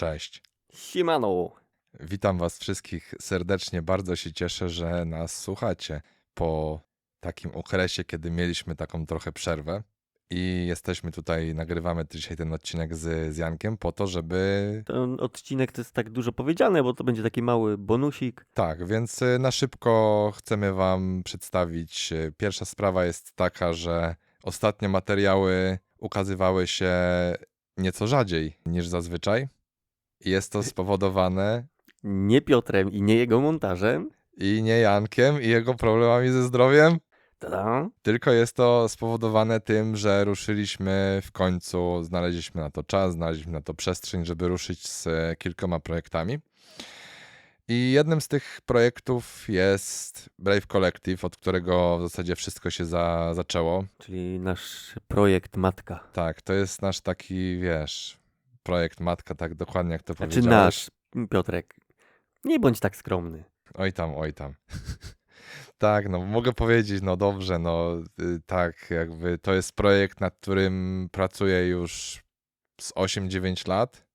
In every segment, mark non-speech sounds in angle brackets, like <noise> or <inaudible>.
Cześć. Siemano. Witam Was wszystkich serdecznie. Bardzo się cieszę, że nas słuchacie po takim okresie, kiedy mieliśmy taką trochę przerwę. I jesteśmy tutaj, nagrywamy dzisiaj ten odcinek z, z Jankiem po to, żeby. Ten odcinek to jest tak dużo powiedziane, bo to będzie taki mały bonusik. Tak, więc y, na szybko chcemy Wam przedstawić. y, Pierwsza sprawa jest taka, że ostatnie materiały ukazywały się nieco rzadziej niż zazwyczaj. Jest to spowodowane Nie Piotrem i nie jego montażem. i nie Jankiem i jego problemami ze zdrowiem, Tada. tylko jest to spowodowane tym, że ruszyliśmy w końcu, znaleźliśmy na to czas, znaleźliśmy na to przestrzeń, żeby ruszyć z e, kilkoma projektami. I jednym z tych projektów jest Brave Collective, od którego w zasadzie wszystko się za, zaczęło. Czyli nasz projekt Matka. Tak, to jest nasz taki, wiesz, projekt matka, tak dokładnie jak to Znaczy powiedziałeś. nasz, Piotrek. Nie bądź tak skromny. Oj tam, oj tam. <laughs> Tak, no mogę powiedzieć, no dobrze, no y, tak, jakby to jest projekt, nad którym pracuję już z 8-9 lat.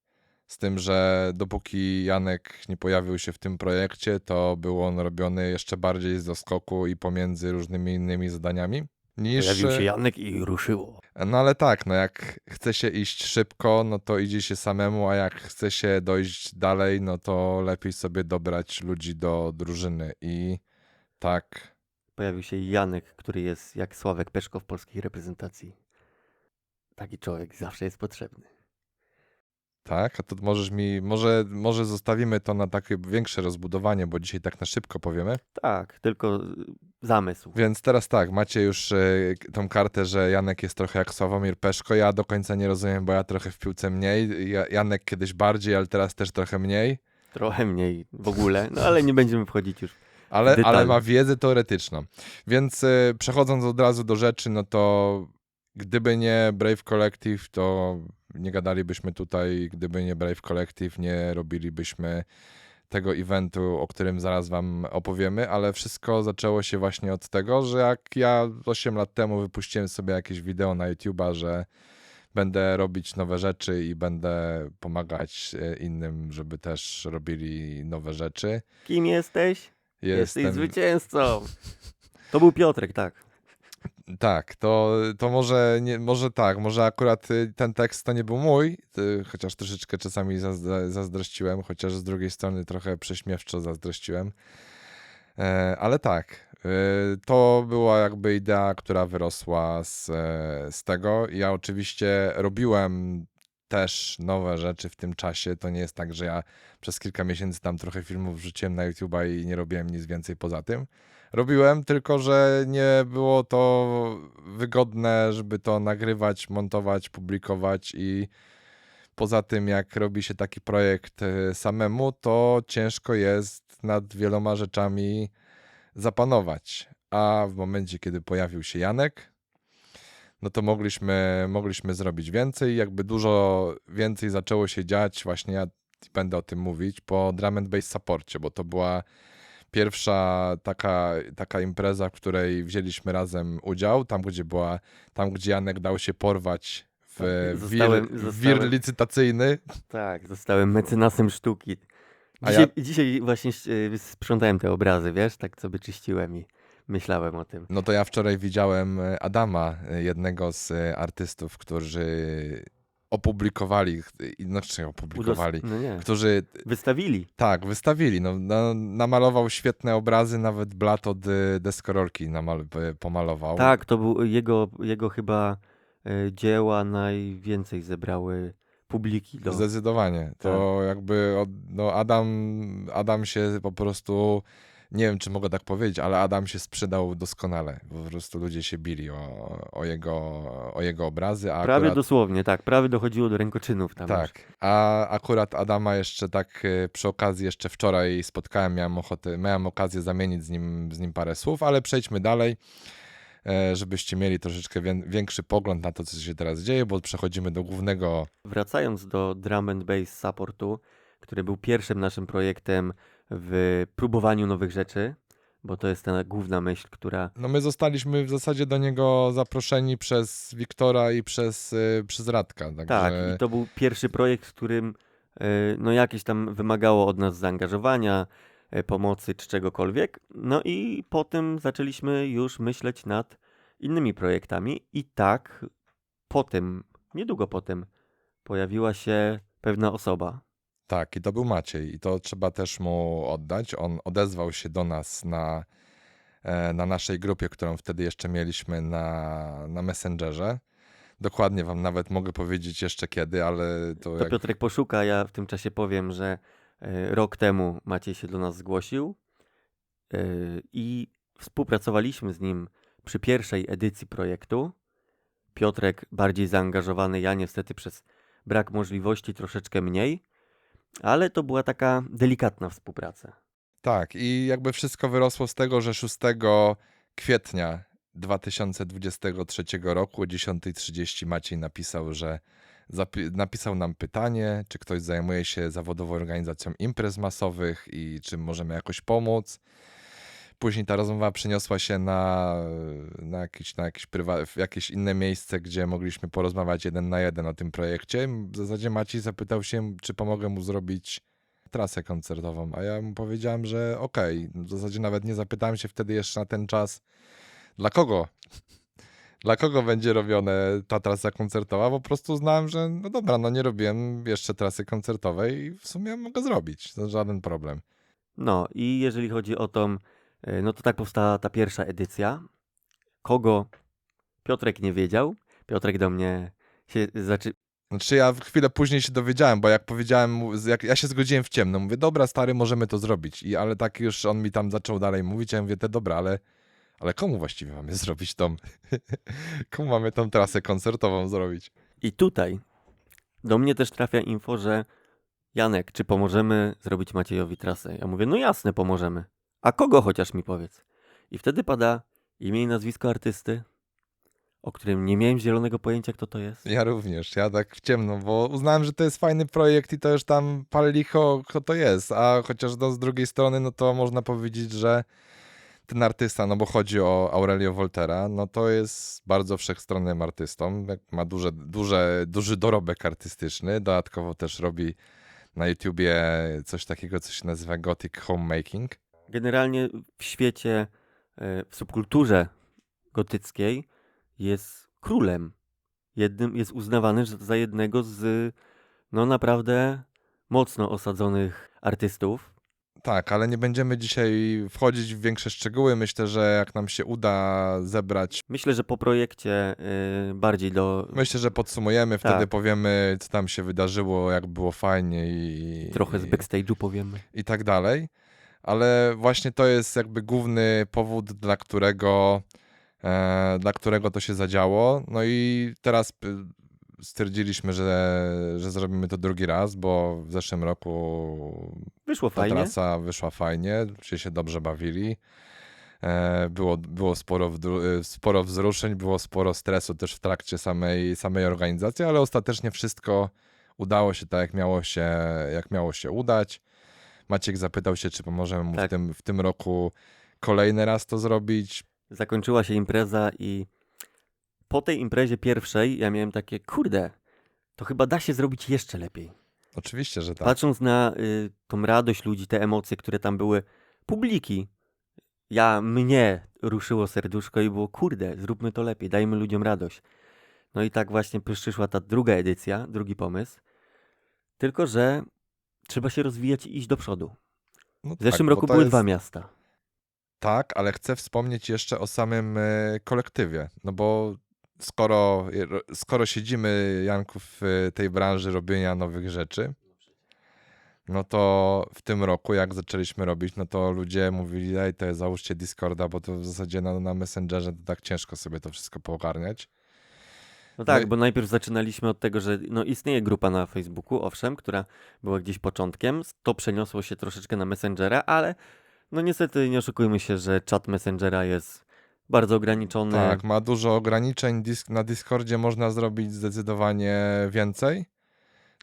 Z tym, że dopóki Janek nie pojawił się w tym projekcie, to był on robiony jeszcze bardziej z doskoku i pomiędzy różnymi innymi zadaniami. Niż, Pojawił się Janek i ruszyło. no ale tak, no jak chce się iść szybko, no to idzie się samemu, a jak chce się dojść dalej, no to lepiej sobie dobrać ludzi do drużyny. I tak, Pojawił się Janek, który jest jak Sławek Peszko w polskiej reprezentacji. Taki człowiek zawsze jest potrzebny. Tak, a to możesz mi, może, może zostawimy to na takie większe rozbudowanie, bo dzisiaj tak na szybko powiemy. Tak, tylko y, zamysł. Więc teraz tak, macie już e, tą kartę, że Janek jest trochę jak Sławomir Peszko. Ja do końca nie rozumiem, bo ja trochę w piłce mniej. Ja, Janek kiedyś bardziej, ale teraz też trochę mniej. Trochę mniej w ogóle, no ale nie będziemy wchodzić już. Ale, ale ma wiedzę teoretyczną. Więc y, przechodząc od razu do rzeczy, no to gdyby nie Brave Collective, to nie gadalibyśmy tutaj. Gdyby nie Brave Collective, nie robilibyśmy tego eventu, o którym zaraz wam opowiemy, ale wszystko zaczęło się właśnie od tego, że jak ja 8 lat temu wypuściłem sobie jakieś wideo na YouTube'a, że będę robić nowe rzeczy i będę pomagać y, innym, żeby też robili nowe rzeczy. Kim jesteś? Jesteś Jestem, zwycięzcą. <laughs> To był Piotrek, tak. Tak, to, to może, nie, może tak, może akurat y, ten tekst to nie był mój, y, chociaż troszeczkę czasami zazd- zazdrościłem, chociaż z drugiej strony trochę prześmiewczo zazdrościłem. E, ale tak, y, to była jakby idea, która wyrosła z, e, z tego. Ja oczywiście robiłem też nowe rzeczy w tym czasie. To nie jest tak, że ja przez kilka miesięcy tam trochę filmów wrzuciłem na YouTube'a i nie robiłem nic więcej poza tym robiłem, tylko że nie było to wygodne, żeby to nagrywać, montować, publikować i poza tym, jak robi się taki projekt e, samemu, to ciężko jest nad wieloma rzeczami zapanować. A w momencie, kiedy pojawił się Janek, no to mogliśmy, mogliśmy zrobić więcej. Jakby dużo więcej zaczęło się dziać, właśnie ja będę o tym mówić, po Drum and Bass Supporcie, bo to była pierwsza taka, taka impreza, w której wzięliśmy razem udział, tam gdzie była, tam gdzie Janek dał się porwać w Tak, wir, zostałem- wir zostałem- licytacyjny. Tak, zostałem mecenasem sztuki. Dzisiaj, ja- dzisiaj właśnie y, sprzątałem te obrazy, wiesz, tak sobie czyściłem i myślałem o tym. No to ja wczoraj widziałem e, Adama, e, jednego z e, artystów, którzy opublikowali, znaczy opublikowali, Udos- No którzy wystawili. tak, wystawili, no, no, namalował świetne obrazy, nawet blat od e, deskorolki namal, e, pomalował. Tak, to był jego, jego chyba y, dzieła najwięcej zebrały publiki. Do... Zdecydowanie. To jakby od, no Adam, Adam się po prostu, nie wiem czy mogę tak powiedzieć, ale Adam się sprzedał doskonale. Po prostu ludzie się bili o, o, jego, o jego obrazy, a Prawie akurat, dosłownie, tak, prawie dochodziło do rękoczynów tam. już. tak, a akurat Adama jeszcze tak e, przy okazji jeszcze wczoraj spotkałem, miałem ochotę, miałem okazję zamienić z nim, z nim parę słów, ale przejdźmy dalej. e, Żebyście mieli troszeczkę wię- większy pogląd na to, co się teraz dzieje, bo przechodzimy do głównego Wracając do Drum and Bass Supportu, który był pierwszym naszym projektem w próbowaniu nowych rzeczy, bo to jest ta główna myśl, która No my zostaliśmy w zasadzie do niego zaproszeni przez Wiktora i przez, y, przez Radka. Także Tak, i to był pierwszy projekt, w którym y, no jakieś tam wymagało od nas zaangażowania, y, pomocy czy czegokolwiek. No i potem zaczęliśmy już myśleć nad innymi projektami i tak potem, niedługo potem pojawiła się pewna osoba. Tak, i to był Maciej, i to trzeba też mu oddać. On odezwał się do nas na, e, na naszej grupie, którą wtedy jeszcze mieliśmy na, na Messengerze. Dokładnie wam nawet mogę powiedzieć jeszcze kiedy, ale to To jak... Piotrek poszuka, ja w tym czasie powiem, że y, rok temu Maciej się do nas zgłosił y, i współpracowaliśmy z nim przy pierwszej edycji projektu. Piotrek bardziej zaangażowany, ja niestety przez brak możliwości troszeczkę mniej, ale to była taka delikatna współpraca. Tak, i jakby wszystko wyrosło z tego, że 6 kwietnia 2023 roku o 10.30 Maciej napisał, że napisał nam pytanie, czy ktoś zajmuje się zawodową organizacją imprez masowych i czy możemy jakoś pomóc. Później ta rozmowa przeniosła się na, na, jakieś, na jakieś, prywa- jakieś inne miejsce, gdzie mogliśmy porozmawiać jeden na jeden o tym projekcie. W zasadzie Maciej zapytał się, czy pomogę mu zrobić trasę koncertową, a ja mu powiedziałem, że okej. W zasadzie nawet nie zapytałem się wtedy jeszcze na ten czas, dla kogo? Dla kogo będzie robiona ta trasa koncertowa? Po prostu uznałem, że no dobra, no nie robiłem jeszcze trasy koncertowej i w sumie mogę zrobić. To żaden problem. No i jeżeli chodzi o tą, no to tak powstała ta pierwsza edycja. Kogo Piotrek nie wiedział. Piotrek do mnie się zaczy... Znaczy ja chwilę później się dowiedziałem, bo jak powiedziałem, jak ja się zgodziłem w ciemno, mówię, dobra stary, możemy to zrobić. I ale tak już on mi tam zaczął dalej mówić, ja mówię, te dobra, ale, ale komu właściwie mamy <laughs> zrobić tą, komu mamy tą trasę koncertową zrobić? I tutaj do mnie też trafia info, że Janek, czy pomożemy zrobić Maciejowi trasę? Ja mówię, no jasne, pomożemy. A kogo chociaż mi powiedz? I wtedy pada imię i nazwisko artysty, o którym nie miałem zielonego pojęcia, kto to jest. Ja również, ja tak w ciemno, bo uznałem, że to jest fajny projekt i to już tam pal licho, kto to jest, a chociaż no, z drugiej strony, no to można powiedzieć, że ten artysta, no bo chodzi o Aurelio Voltera, no to jest bardzo wszechstronnym artystą, ma duże, duże, duży dorobek artystyczny, dodatkowo też robi na YouTubie coś takiego, co się nazywa Gothic Homemaking. Generalnie w świecie, e, w subkulturze gotyckiej jest królem. Jednym, jest uznawany za jednego z no naprawdę mocno osadzonych artystów. Tak, ale nie będziemy dzisiaj wchodzić w większe szczegóły. Myślę, że jak nam się uda zebrać Myślę, że po projekcie y, bardziej do Myślę, że podsumujemy, wtedy Tak. powiemy, co tam się wydarzyło, jak było fajnie i, trochę z backstage'u powiemy. i tak dalej. Ale właśnie to jest jakby główny powód, dla którego, e, dla którego to się zadziało. No i teraz stwierdziliśmy, że, że zrobimy to drugi raz, bo w zeszłym roku Wyszło ta fajnie. trasa wyszła fajnie, się się dobrze bawili. E, Było, było sporo, wdru- e, sporo wzruszeń, było sporo stresu też w trakcie samej, samej organizacji, ale ostatecznie wszystko udało się tak, jak miało się, jak miało się udać. Maciek zapytał się, czy pomożemy mu Tak. w, tym, w tym roku kolejny raz to zrobić. Zakończyła się impreza i po tej imprezie pierwszej ja miałem takie, kurde, to chyba da się zrobić jeszcze lepiej. Oczywiście, że tak. Patrząc na y, tą radość ludzi, te emocje, które tam były, publiki, ja, mnie ruszyło serduszko i było, kurde, zróbmy to lepiej, dajmy ludziom radość. No i tak właśnie przyszła ta druga edycja, drugi pomysł. Tylko, że trzeba się rozwijać i iść do przodu. No W zeszłym tak, roku były jest- dwa miasta. Tak, ale chcę wspomnieć jeszcze o samym e, kolektywie. No bo skoro, skoro siedzimy, Janku, w e, tej branży robienia nowych rzeczy, no to w tym roku, jak zaczęliśmy robić, no to ludzie mówili, ej, to załóżcie Discorda, bo to w zasadzie na, na Messengerze to tak ciężko sobie to wszystko poogarniać. No tak, i- bo najpierw zaczynaliśmy od tego, że no istnieje grupa na Facebooku, owszem, która była gdzieś początkiem. To przeniosło się troszeczkę na Messengera, ale no niestety nie oszukujmy się, że czat Messengera jest bardzo ograniczony. Tak, ma dużo ograniczeń. Disk, na Discordzie można zrobić zdecydowanie więcej.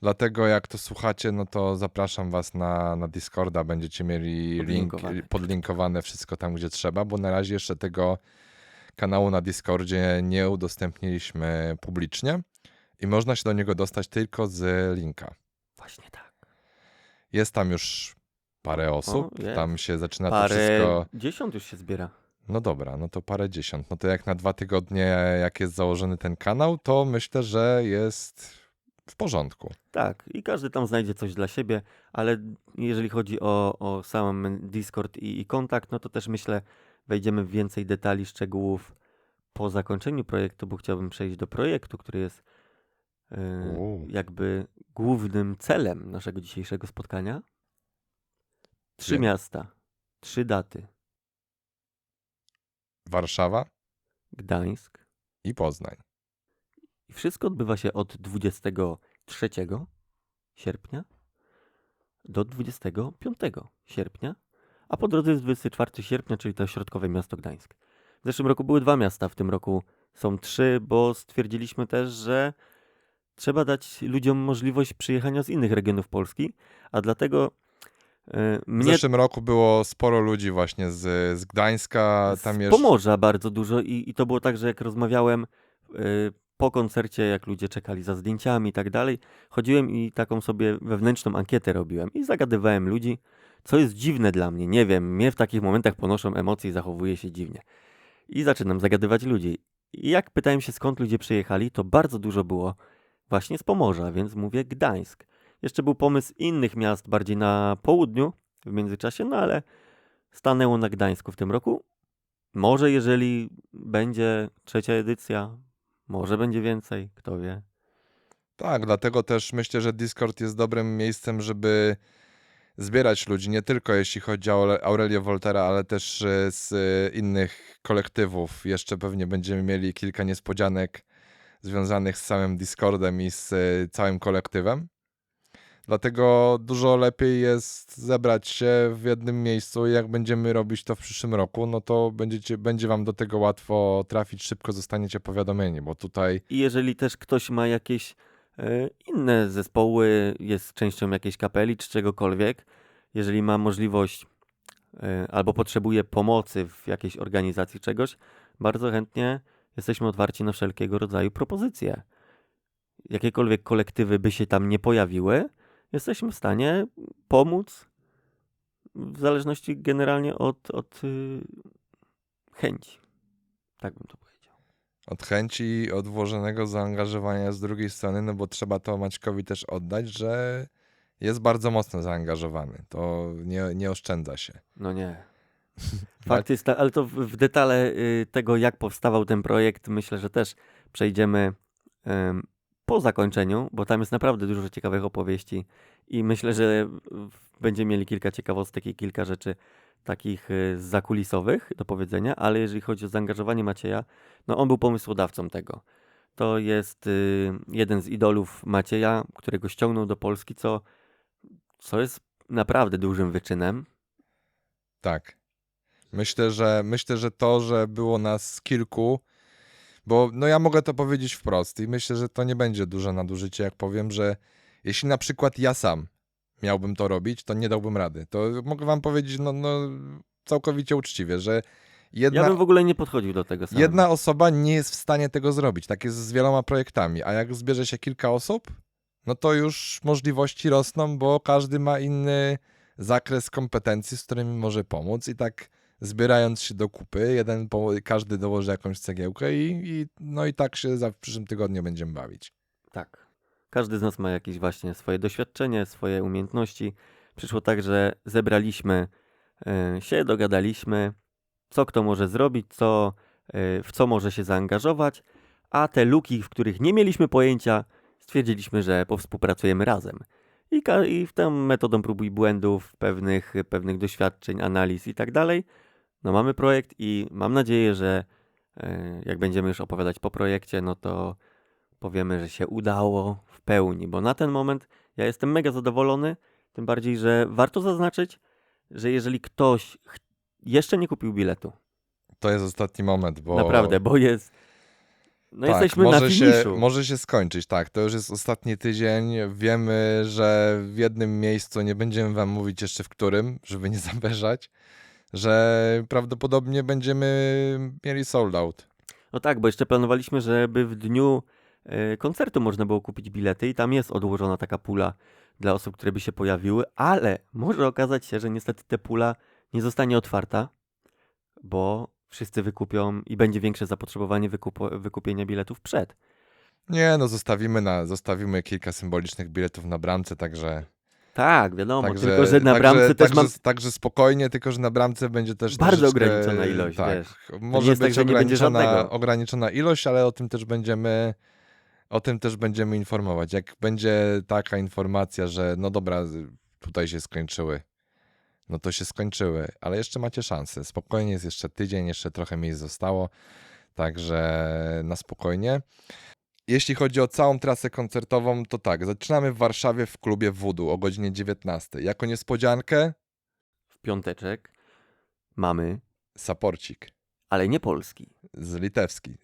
Dlatego jak to słuchacie, no to zapraszam was na, na Discorda. Będziecie mieli link podlinkowane wszystko tam, gdzie trzeba, bo na razie jeszcze tego kanału na Discordzie nie udostępniliśmy publicznie i można się do niego dostać tylko z linka. Właśnie tak. Jest tam już parę osób, jest. tam się zaczyna to Parę wszystko... dziesiąt już się zbiera. No dobra, no to parę dziesiąt. No to jak na dwa tygodnie, jak jest założony ten kanał, to myślę, że jest w porządku. Tak, i każdy tam znajdzie coś dla siebie, ale jeżeli chodzi o, o sam Discord i, i kontakt, no to też myślę, wejdziemy w więcej detali, szczegółów po zakończeniu projektu, bo chciałbym przejść do projektu, który jest yy, jakby głównym celem naszego dzisiejszego spotkania. Trzy Wiem. miasta, trzy daty. Warszawa Gdańsk. i Poznań. I wszystko odbywa się od 23 sierpnia do 25 sierpnia, a po drodze jest 24 sierpnia, czyli to środkowe miasto Gdańsk. W zeszłym roku były dwa miasta, w tym roku są trzy, bo stwierdziliśmy też, że trzeba dać ludziom możliwość przyjechania z innych regionów Polski, a dlatego e, W mnie zeszłym roku było sporo ludzi właśnie z, z Gdańska, tam z jeszcze... Pomorza bardzo dużo i, i to było tak, że jak rozmawiałem y, po koncercie, jak ludzie czekali za zdjęciami i tak dalej, chodziłem i taką sobie wewnętrzną ankietę robiłem i zagadywałem ludzi, co jest dziwne dla mnie, nie wiem, mnie w takich momentach ponoszą emocje i zachowuję się dziwnie. I zaczynam zagadywać ludzi. I jak pytałem się skąd ludzie przyjechali, to bardzo dużo było właśnie z Pomorza, więc mówię Gdańsk. Jeszcze był pomysł innych miast bardziej na południu w międzyczasie, no ale stanęło na Gdańsku w tym roku. Może jeżeli będzie trzecia edycja, może będzie więcej, kto wie. Tak, dlatego też myślę, że Discord jest dobrym miejscem, żeby zbierać ludzi, nie tylko jeśli chodzi o Aure- Aurelię Voltera, ale też e, z e, innych kolektywów. Jeszcze pewnie będziemy mieli kilka niespodzianek związanych z samym Discordem i z e, całym kolektywem. Dlatego dużo lepiej jest zebrać się w jednym miejscu i jak będziemy robić to w przyszłym roku, no to będziecie, będzie wam do tego łatwo trafić, szybko zostaniecie powiadomieni, bo tutaj I jeżeli też ktoś ma jakieś inne zespoły, jest częścią jakiejś kapeli czy czegokolwiek, jeżeli ma możliwość e, albo potrzebuje pomocy w jakiejś organizacji czegoś, bardzo chętnie jesteśmy otwarci na wszelkiego rodzaju propozycje. Jakiekolwiek kolektywy by się tam nie pojawiły, jesteśmy w stanie pomóc w zależności generalnie od, od y, chęci. Tak bym to. Od chęci, od włożonego zaangażowania z drugiej strony, no bo trzeba to Maćkowi też oddać, że jest bardzo mocno zaangażowany. To nie, nie oszczędza się. No nie. <laughs> Fakt jest, ale to w, detale y, tego, jak powstawał ten projekt, myślę, że też przejdziemy em, po zakończeniu, bo tam jest naprawdę dużo ciekawych opowieści i myślę, że będziemy mieli kilka ciekawostek i kilka rzeczy takich y, zakulisowych do powiedzenia, ale jeżeli chodzi o zaangażowanie Macieja, no on był pomysłodawcą tego. To jest y, jeden z idolów Macieja, którego ściągnął do Polski, co, co jest naprawdę dużym wyczynem. Tak. Myślę, że myślę, że to, że było nas kilku, bo no ja mogę to powiedzieć wprost i myślę, że to nie będzie duże nadużycie, jak powiem, że jeśli na przykład ja sam miałbym to robić, to nie dałbym rady. To mogę wam powiedzieć no, no całkowicie uczciwie, że jedna, Ja bym w ogóle nie podchodził do tego samego. jedna osoba nie jest w stanie tego zrobić. Tak jest z wieloma projektami, a jak zbierze się kilka osób, no to już możliwości rosną, bo każdy ma inny zakres kompetencji, z którymi może pomóc i tak zbierając się do kupy, jeden każdy dołoży jakąś cegiełkę i, i no i tak się za w przyszłym tygodniu będziemy bawić. Tak. Każdy z nas ma jakieś właśnie swoje doświadczenie, swoje umiejętności. Przyszło tak, że zebraliśmy e, się, dogadaliśmy, co kto może zrobić, co, e, w co może się zaangażować, a te luki, w których nie mieliśmy pojęcia, stwierdziliśmy, że powspółpracujemy razem. I, i w tę metodą prób i błędów, pewnych, pewnych doświadczeń, analiz i tak dalej, no mamy projekt i mam nadzieję, że e, jak będziemy już opowiadać po projekcie, no to powiemy, że się udało w pełni, bo na ten moment ja jestem mega zadowolony, tym bardziej, że warto zaznaczyć, że jeżeli ktoś jeszcze nie kupił biletu, To jest ostatni moment, bo... naprawdę, bo jest, no tak, jesteśmy może na się, finiszu. może się skończyć, tak. To już jest ostatni tydzień. Wiemy, że w jednym miejscu, nie będziemy wam mówić jeszcze w którym, żeby nie <laughs> zabeżać, że prawdopodobnie będziemy mieli sold out. No tak, bo jeszcze planowaliśmy, żeby w dniu koncertu można było kupić bilety i tam jest odłożona taka pula dla osób, które by się pojawiły, ale może okazać się, że niestety ta pula nie zostanie otwarta, bo wszyscy wykupią i będzie większe zapotrzebowanie wykupo- wykupienia biletów przed. Nie, no zostawimy, na, zostawimy kilka symbolicznych biletów na bramce, także... Tak, wiadomo, także tylko że na także, bramce też także, mam... Także spokojnie, tylko że na bramce będzie też Bardzo ograniczona ilość, tak, wiesz. Może tak, być będzie ograniczona, ograniczona ilość, ale o tym też będziemy... O tym też będziemy informować. Jak będzie taka informacja, że no dobra, tutaj się skończyły, no to się skończyły, ale jeszcze macie szansę. Spokojnie, jest jeszcze tydzień, jeszcze trochę miejsc zostało, także na spokojnie. Jeśli chodzi o całą trasę koncertową, to tak, zaczynamy w Warszawie w klubie Voodoo o godzinie 19. Jako niespodziankę W piąteczek mamy, saporcik ale nie polski. z litewski.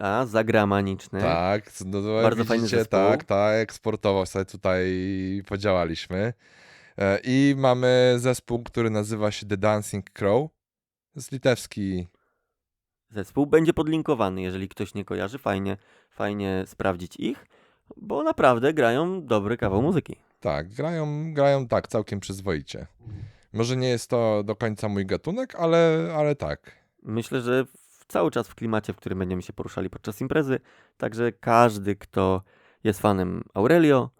A, zagramaniczny. Tak, no to Bardzo fajny widzicie, zespół. tak, tak, eksportowo sobie tutaj podziałaliśmy. E, I mamy zespół, który nazywa się The Dancing Crow. Z litewski, Zespół będzie podlinkowany, jeżeli ktoś nie kojarzy, fajnie, fajnie sprawdzić ich, bo naprawdę grają dobry kawał muzyki. tak, grają, grają tak, całkiem przyzwoicie. Może nie jest to do końca mój gatunek, ale, ale tak. Myślę, że cały czas w klimacie, w którym będziemy się poruszali podczas imprezy, także każdy, kto jest fanem Aurelio,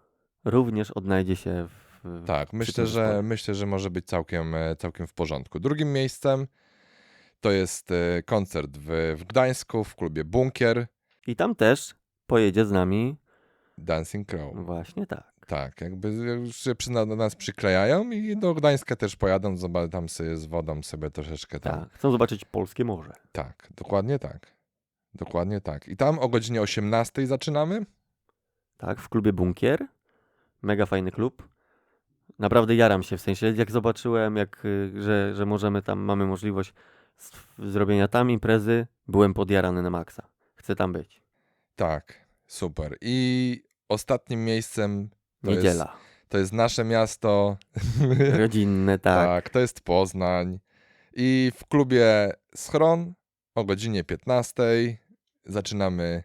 również odnajdzie się w. Tak, myślę, że myślę, że może być całkiem, e, całkiem w porządku. Drugim miejscem to jest e, koncert w, w Gdańsku w klubie Bunkier I tam też pojedzie z nami Dancing Crow. właśnie tak. Tak, jakby już się przy, na, nas przyklejają i do Gdańska też pojadą, zobaczą tam sobie z wodą sobie troszeczkę tam. Tak. Chcą zobaczyć polskie morze. Tak, dokładnie tak. Dokładnie tak. I tam o godzinie 18 zaczynamy. Tak, w klubie Bunkier. Mega fajny klub. Naprawdę jaram się, w sensie jak zobaczyłem, jak, y, że, że możemy tam, mamy możliwość zrobienia tam imprezy, byłem podjarany na maksa. Chcę tam być. Tak, super. I ostatnim miejscem to jest, Niedziela. to jest nasze miasto. <laughs> Rodzinne, tak. Tak, to jest Poznań. I w klubie Schron o godzinie 15 zaczynamy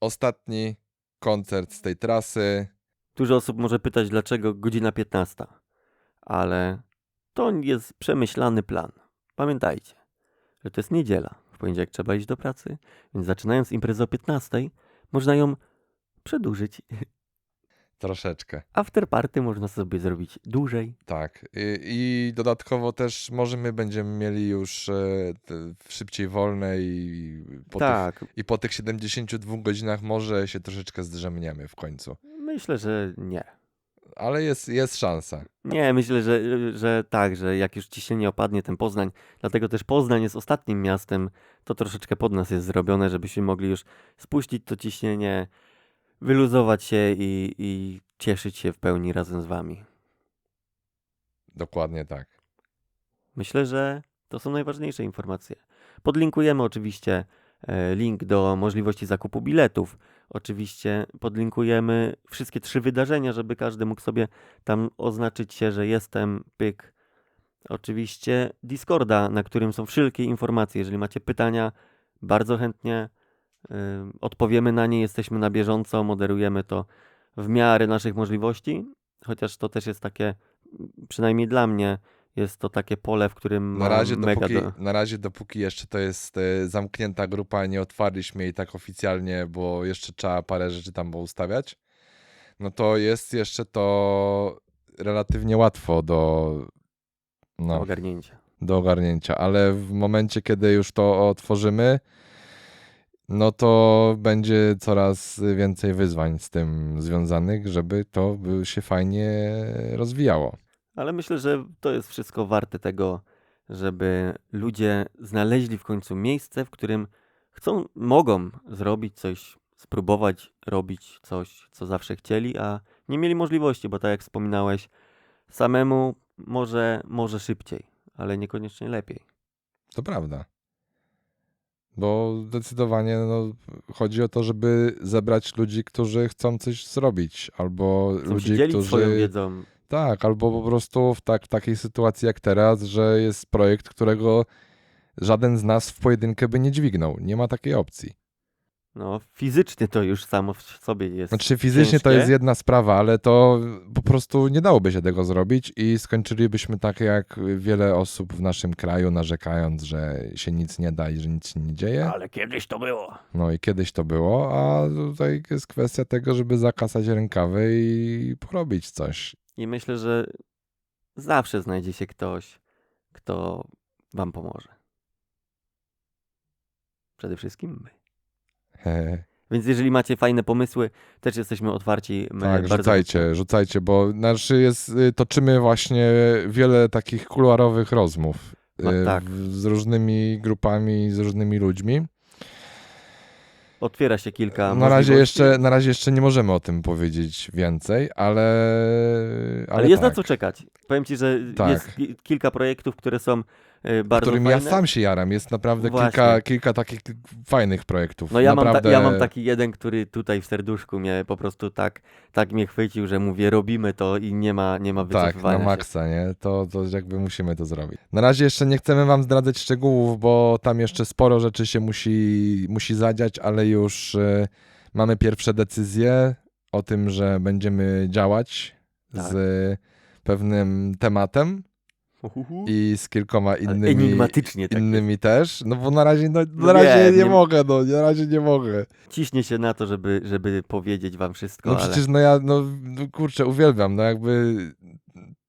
ostatni koncert z tej trasy. Dużo osób może pytać, dlaczego godzina 15. Ale to jest przemyślany plan. Pamiętajcie, że to jest niedziela. W poniedziałek trzeba iść do pracy, więc zaczynając imprezę o 15, można ją przedłużyć. Troszeczkę. Afterparty można sobie zrobić dłużej. Tak. I, I dodatkowo też może my będziemy mieli już e, te, szybciej wolne i po, tych, tak, i po tych 72 godzinach może się troszeczkę zdrzemniemy w końcu. myślę, że nie. Ale jest, jest szansa. Nie, myślę, że, że tak, że jak już ciśnienie opadnie, ten Poznań, dlatego też Poznań jest ostatnim miastem, to troszeczkę pod nas jest zrobione, żebyśmy mogli już spuścić to ciśnienie, wyluzować się i, i cieszyć się w pełni razem z wami. Dokładnie tak. Myślę, że to są najważniejsze informacje. Podlinkujemy oczywiście e, link do możliwości zakupu biletów. Oczywiście podlinkujemy wszystkie trzy wydarzenia, żeby każdy mógł sobie tam oznaczyć się, że jestem, pyk. Oczywiście Discorda, na którym są wszelkie informacje. Jeżeli macie pytania, bardzo chętnie odpowiemy na nie. Jesteśmy na bieżąco, moderujemy to w miarę naszych możliwości. Chociaż to też jest takie, przynajmniej dla mnie, jest to takie pole, w którym Na razie, mega dopóki, do... na razie, dopóki jeszcze to jest e, zamknięta grupa, nie otwarliśmy jej tak oficjalnie, bo jeszcze trzeba parę rzeczy tam ustawiać, no to jest jeszcze to relatywnie łatwo do, no, ogarnięcia. do ogarnięcia, ale w momencie, kiedy już to otworzymy, no to będzie coraz więcej wyzwań z tym związanych, żeby to się fajnie rozwijało. Ale myślę, że to jest wszystko warte tego, żeby ludzie znaleźli w końcu miejsce, w którym chcą, mogą zrobić coś, spróbować robić coś, co zawsze chcieli, a nie mieli możliwości, bo tak jak wspominałeś, samemu może, może szybciej, ale niekoniecznie lepiej. To prawda. Bo zdecydowanie no, chodzi o to, żeby zebrać ludzi, którzy chcą coś zrobić, albo Chcą ludzi, którzy. swoją wiedzą. Tak, albo po prostu w, tak, w takiej sytuacji jak teraz, że jest projekt, którego żaden z nas w pojedynkę by nie dźwignął. Nie ma takiej opcji. No, fizycznie to już samo w sobie jest. Znaczy fizycznie to ciężkie. jest jedna sprawa, ale to po prostu nie dałoby się tego zrobić i skończylibyśmy tak jak wiele osób w naszym kraju, narzekając, że się nic nie da i że nic się nie dzieje. Ale kiedyś to było. No i kiedyś to było, a tutaj jest kwestia tego, żeby zakasać rękawy i porobić coś. I myślę, że zawsze znajdzie się ktoś, kto wam pomoże. Przede wszystkim my. <laughs> Więc jeżeli macie fajne pomysły, też jesteśmy otwarci. Tak, bardzo rzucajcie, rzucajcie, bo znaczy jest, y, toczymy właśnie wiele takich kuluarowych rozmów No, tak. z różnymi grupami, z różnymi ludźmi. Otwiera się kilka Na razie, możliwości, jeszcze, na razie jeszcze nie możemy o tym powiedzieć więcej, ale. Ale, Ale jest tak, na co czekać. Powiem ci, że Tak. jest ki- kilka projektów, które są bardzo Którym fajne. ja sam się jaram. Jest naprawdę Właśnie. kilka, kilka takich fajnych projektów. No ja mam, naprawdę... ta, ja mam taki jeden, który tutaj w serduszku mnie po prostu tak, tak mnie chwycił, że mówię, robimy to i nie ma, nie ma Tak, na wycofywania się. maksa, nie? To, to jakby musimy to zrobić. Na razie jeszcze nie chcemy wam zdradzać szczegółów, bo tam jeszcze sporo rzeczy się musi, musi zadziać, ale już e, mamy pierwsze decyzje o tym, że będziemy działać Tak. z pewnym tematem Uhuhu. i z kilkoma innymi, Enigmatycznie tak innymi też. No bo na razie, no, na razie nie, nie- mogę, no, na razie nie mogę. Ciśnie się na to, żeby, żeby powiedzieć wam wszystko, No ale przecież no ja, no no kurczę, uwielbiam, no jakby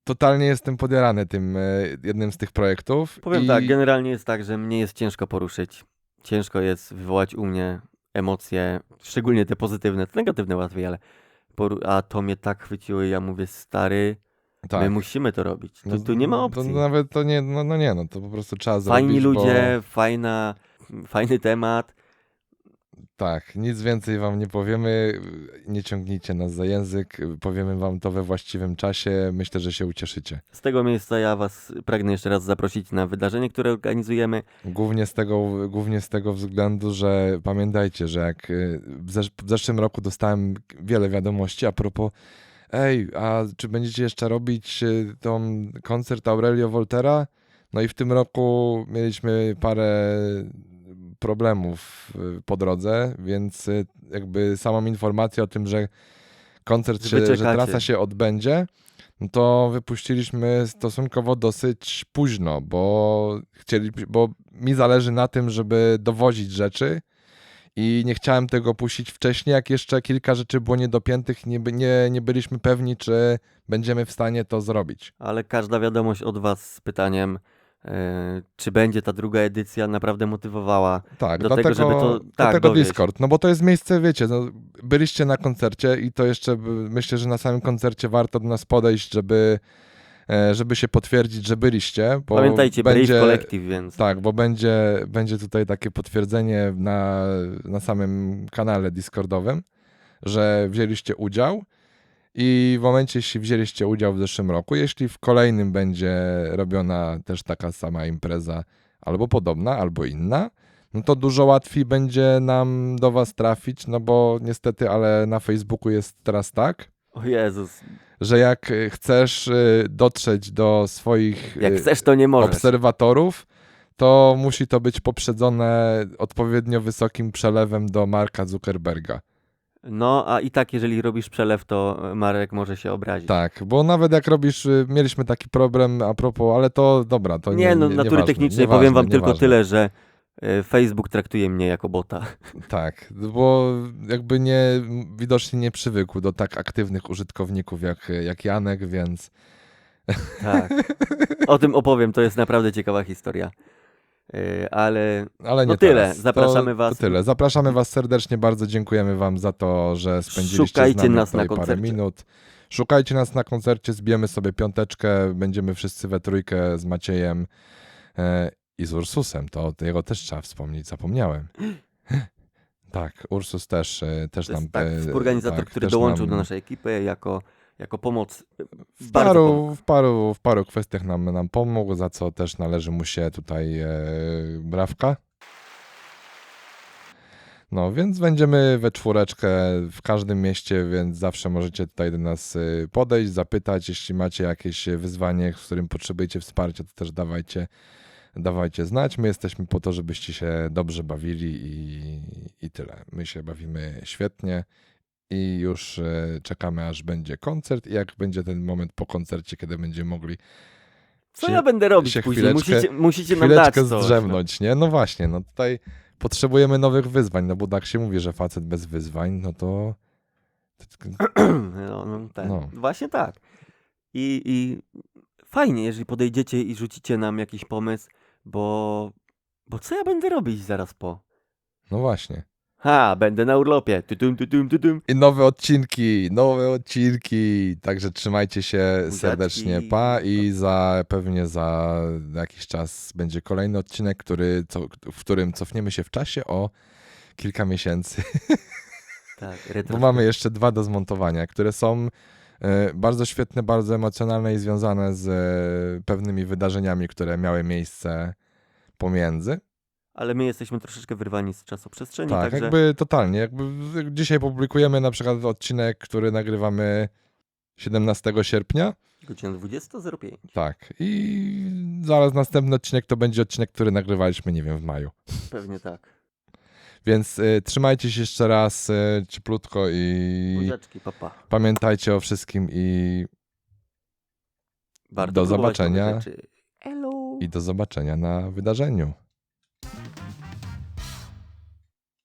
totalnie jestem podjarany tym e, jednym z tych projektów. powiem i... tak, generalnie jest tak, że mnie jest ciężko poruszyć. Ciężko jest wywołać u mnie emocje, szczególnie te pozytywne, te negatywne łatwiej, ale a to mnie tak chwyciło i ja mówię, stary, tak. my musimy to robić. Tu, No, tu nie ma To opcji. nawet to nie, no, no nie, no to po prostu trzeba Fajni zrobić, ludzie, fajna, fajny temat. Bo... Tak, nic więcej wam nie powiemy, nie ciągnijcie nas za język, powiemy wam to we właściwym czasie, myślę, że się ucieszycie. Z tego miejsca ja Was pragnę jeszcze raz zaprosić na wydarzenie, które organizujemy. Głównie z tego, głównie z tego względu, że pamiętajcie, że jak y, w, zesz w zeszłym roku dostałem wiele wiadomości a propos ej, a czy będziecie jeszcze robić y, tą koncert Aurelio Voltera? No i w tym roku mieliśmy parę problemów y, po drodze, więc y, jakby samą informację o tym, że koncert, Że się, że trasa się odbędzie, no to wypuściliśmy stosunkowo dosyć późno, bo chcieli, bo mi zależy na tym, żeby dowozić rzeczy i nie chciałem tego puścić wcześniej, jak jeszcze kilka rzeczy było niedopiętych, nie, nie, nie byliśmy pewni, czy będziemy w stanie to zrobić. Ale każda wiadomość od Was z pytaniem, e, czy będzie ta druga edycja, naprawdę motywowała. Tak, Do tego, dlatego, żeby to- tak, dlatego dowieść. Discord, no bo to jest miejsce, wiecie, no, byliście na koncercie i to jeszcze myślę, że na samym koncercie warto do nas podejść, żeby, żeby się potwierdzić, że byliście, bo Pamiętajcie, będzie, Brave Collective, więc Tak, bo będzie, będzie tutaj takie potwierdzenie na, na samym kanale Discordowym, że wzięliście udział i w momencie, jeśli wzięliście udział w zeszłym roku, jeśli w kolejnym będzie robiona też taka sama impreza, albo podobna, albo inna, no to dużo łatwiej będzie nam do was trafić, no bo niestety, ale na Facebooku jest teraz tak, o Jezus, że jak y, chcesz y, dotrzeć do swoich jak y, chcesz, to nie możesz. obserwatorów, to musi to być poprzedzone odpowiednio wysokim przelewem do Marka Zuckerberga. No, a i tak, jeżeli robisz przelew, to Marek może się obrazić. Tak, bo nawet jak robisz, mieliśmy taki problem a propos, ale to dobra, to nie nie, no, nie, natury nieważne, technicznej nieważne, powiem Wam tylko nieważne. tyle, że Facebook traktuje mnie jako bota. <laughs> Tak, bo jakby nie, widocznie nie przywykł do tak aktywnych użytkowników jak, jak Janek, więc Tak. O tym opowiem, to jest naprawdę ciekawa historia. E, Ale ale nie No tyle, teraz. zapraszamy to, was. To tyle, zapraszamy was serdecznie, bardzo dziękujemy wam za to, że spędziliście Szukajcie nas na tutaj parę koncercie. minut. Szukajcie nas na koncercie, zbijemy sobie piąteczkę, będziemy wszyscy we trójkę z Maciejem e, i z Ursusem, to jego też trzeba wspomnieć, zapomniałem. <gasps> Tak, Ursus też, e, też to nam... jest tak, e, współorganizator, tak, który dołączył nam- do naszej ekipy jako, jako pomoc. e, w paru, w, paru, w paru kwestiach nam, nam pomógł, za co też należy mu się tutaj e, brawka. No, więc będziemy we czwóreczkę w każdym mieście, więc zawsze możecie tutaj do nas podejść, zapytać. Jeśli macie jakieś wyzwanie, z którym potrzebujecie wsparcia, to też dawajcie, dawajcie znać. My jesteśmy po to, żebyście się dobrze bawili i, i tyle. My się bawimy świetnie i już e, czekamy, aż będzie koncert. I jak będzie ten moment po koncercie, kiedy będziemy mogli Co się- ja będę robić później? Musicie, musicie nam dać coś. zdrzemnąć, nie? No właśnie, no tutaj potrzebujemy nowych wyzwań, no bo tak się mówi, że facet bez wyzwań, no to... <clears throat> No, no, ten. No. Właśnie tak. I, I fajnie, jeżeli podejdziecie i rzucicie nam jakiś pomysł, bo, bo co ja będę robić zaraz po? No właśnie. Ha, będę na urlopie. Tutum, tutum, tutum. I nowe odcinki, nowe odcinki. Także trzymajcie się Buziaczki. serdecznie. Pa i za pewnie za jakiś czas będzie kolejny odcinek, który, co, w którym cofniemy się w czasie o kilka miesięcy, Tak, <laughs> bo mamy jeszcze dwa do zmontowania, które są bardzo świetne, bardzo emocjonalne i związane z e, pewnymi wydarzeniami, które miały miejsce pomiędzy. Ale my jesteśmy troszeczkę wyrwani z czasoprzestrzeni, Tak, także jakby totalnie. Jakby dzisiaj publikujemy na przykład odcinek, który nagrywamy 17 sierpnia. godzina 20.05. Tak. I zaraz następny odcinek to będzie odcinek, który nagrywaliśmy, nie wiem, w maju. Pewnie tak. Więc y, trzymajcie się jeszcze raz y, cieplutko i Buziaczki, papa. pamiętajcie o wszystkim i, Warto Do próbować nowych zobaczenia. rzeczy. I do zobaczenia na wydarzeniu.